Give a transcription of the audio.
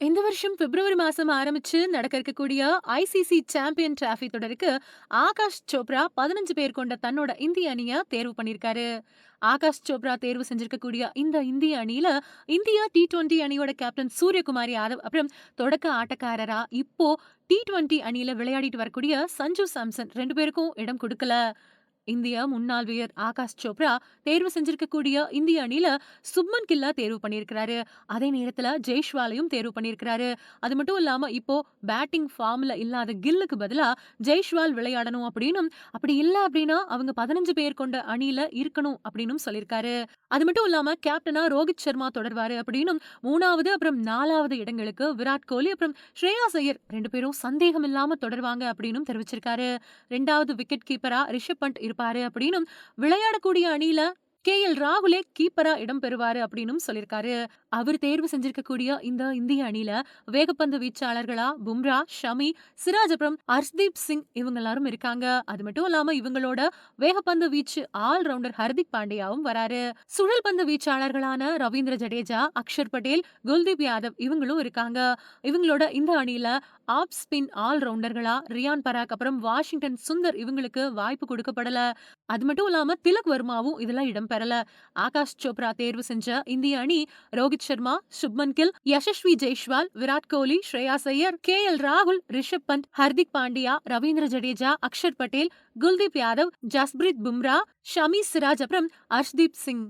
இந்த வருஷம் பிப்ரவரி மாசம் ஆரம்பிச்சு நடக்க இருக்கக்கூடிய ஐசிசி சாம்பியன் டிராஃபி தொடருக்கு ஆகாஷ் சோப்ரா பதினஞ்சு பேர் கொண்ட தன்னோட இந்திய அணியை தேர்வு பண்ணிருக்காரு ஆகாஷ் சோப்ரா தேர்வு செஞ்சிருக்கக்கூடிய இந்த இந்திய அணியில இந்தியா டி டுவெண்டி அணியோட கேப்டன் சூரியகுமார் யாதவ் அப்புறம் தொடக்க ஆட்டக்காரரா இப்போ டி டுவெண்டி அணியில விளையாடிட்டு வரக்கூடிய சஞ்சு சாம்சன் ரெண்டு பேருக்கும் இடம் கொடுக்கல. இந்திய முன்னாள் வீரர் ஆகாஷ் சோப்ரா தேர்வு செஞ்சிருக்கக்கூடிய இந்திய அணியில சுப்மன் கில்லா தேர்வு பண்ணியிருக்கிறாரு. அதே நேரத்துல ஜெய்ஷ்வாலையும் தேர்வு பண்ணியிருக்கிறாரு. அது மட்டும் இல்லாம இப்போ பேட்டிங் ஃபார்ம்ல இல்லாத கில்லுக்கு பதிலா ஜெய்ஷ்வால் விளையாடணும் அப்படின்னும் அப்படி இல்ல அப்படின்னா அவங்க பதினஞ்சு பேர் கொண்ட அணியில இருக்கணும் அப்படின்னு சொல்லியிருக்காரு. அது மட்டும் இல்லாம கேப்டனா ரோஹித் சர்மா தொடர்வாரு அப்படின்னும் மூணாவது அப்புறம் நாலாவது இடங்களுக்கு விராட் கோலி அப்புறம் ஸ்ரேயா ஐயர் ரெண்டு பேரும் சந்தேகம் இல்லாம தொடர்வாங்க அப்படின்னு தெரிவிச்சிருக்காரு. ரெண்டாவது விக்கெட் கீப்பரா ரிஷப் பண்ட் இருப்பாரு அப்படின்னும் விளையாடக்கூடிய அணியில கே. எல். ராகுலே கீப்பரா இடம் பெறுவாரு அப்படின்னு சொல்லியிருக்காரு. அவர் தேர்வு செஞ்சிருக்கக்கூடிய இந்த இந்திய அணியில வேகப்பந்து வீச்சாளர்களா பும்ரா ஷமி சிராஜ் அப்புறம் ஹர்ஷ்தீப் சிங் இவங்க எல்லாரும் இருக்காங்க. அது மட்டும் இல்லாம இவங்களோட வேகப்பந்து வீச்சு ஆல் ரவுண்டர் ஹர்திக் பாண்டியாவும் வராரு. சுழல் பந்து வீச்சாளர்களான ரவீந்திர ஜடேஜா அக்ஷர் பட்டேல் குல்தீப் யாதவ் இவங்களும் இருக்காங்க. இவங்களோட இந்த அணியில ஆப் ஸ்பின் ஆல் ரவுண்டர்களா ரியான் பராக் அப்புறம் வாஷிங்டன் சுந்தர் இவங்களுக்கு வாய்ப்பு கொடுக்கப்படல. அது மட்டும் இல்லாம திலக் வர்மாவும் இதெல்லாம் இடம்பெற பெறல ஆகாஷ் சோப்ரா தேர்வு செஞ்ச இந்திய அணி ரோஹித் சர்மா சுப்மன் கில் யசஸ்வி ஜெய்ஷ்வால் விராட் கோலி ஸ்ரேயா சையர் கே எல் ராகுல் ரிஷப் பந்த் ஹர்திக் பாண்டியா ரவீந்திர ஜடேஜா அக்ஷர் பட்டேல் குல்தீப் யாதவ் ஜஸ்பிரீத் பும்ரா ஷமி சிராஜ் அப்புறம் ஹர்ஷ்தீப் சிங்.